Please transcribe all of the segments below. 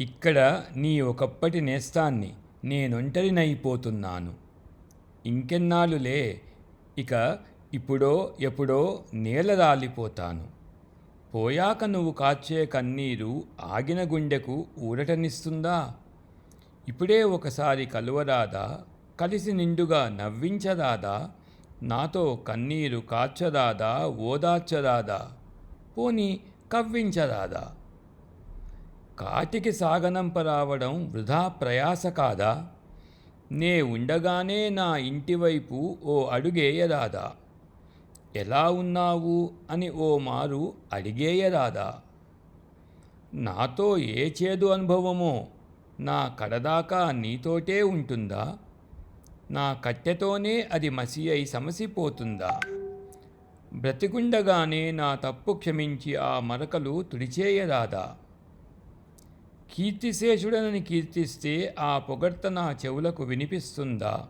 ఇక్కడ నీ ఒకప్పటి నేస్తాన్ని నేనొంటరినైపోతున్నాను. ఇంకెన్నాళ్ళులే ఇక ఇప్పుడో ఎప్పుడో నేలరాలిపోతాను పోయాక నువ్వు కాచే కన్నీరు ఆగిన గుండెకు ఊరటనిస్తుందా? ఇప్పుడే ఒకసారి కలువరాదా? కలిసి నిండుగా నవ్వించరాదా? నాతో కన్నీరు కార్చరాదా ఓదార్చరాదా? పోని కవ్వించరాదా? కాటికి సాగనంపరావడం వృధా ప్రయాస కాదా? నే ఉండగానే నా ఇంటివైపు ఓ అడుగేయరాదా? ఎలా ఉన్నావు? అని ఓ మారు అడిగేయరాదా? నాతో ఏ చేదు అనుభవమో? నా కడదాకా నీతోటే ఉంటుందా? నా కట్టెతోనే అది మసి అయి సమసిపోతుందా? బ్రతికుండగానే నా తప్పు క్షమించి ఆ మరకలు తుడిచేయరాదా? కీర్తిశేషుడనని కీర్తిస్తే ఆ పొగడ్త నా చెవులకు వినిపిస్తుందా?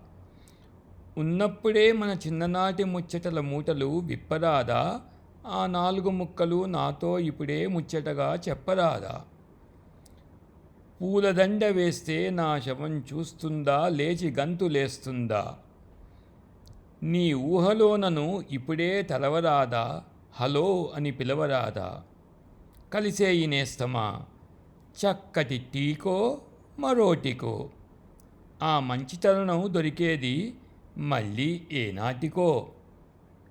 ఉన్నప్పుడే మన చిన్ననాటి ముచ్చటల మూటలు విప్పరాదా? ఆ నాలుగు ముక్కలు నాతో ఇప్పుడే ముచ్చటగా చెప్పరాదా? పూలదండ వేస్తే నా శవం చూస్తుందా? లేచి గంతులేస్తుందా నీ ఊహలోనను ఇప్పుడే తలవరాదా? హలో అని పిలవరాదా? కలిసే నేస్తమా? చక్కటి టీకో మరోటికో ఆ మంచి తరుణం దొరికేది మళ్ళీ ఏనాటికో.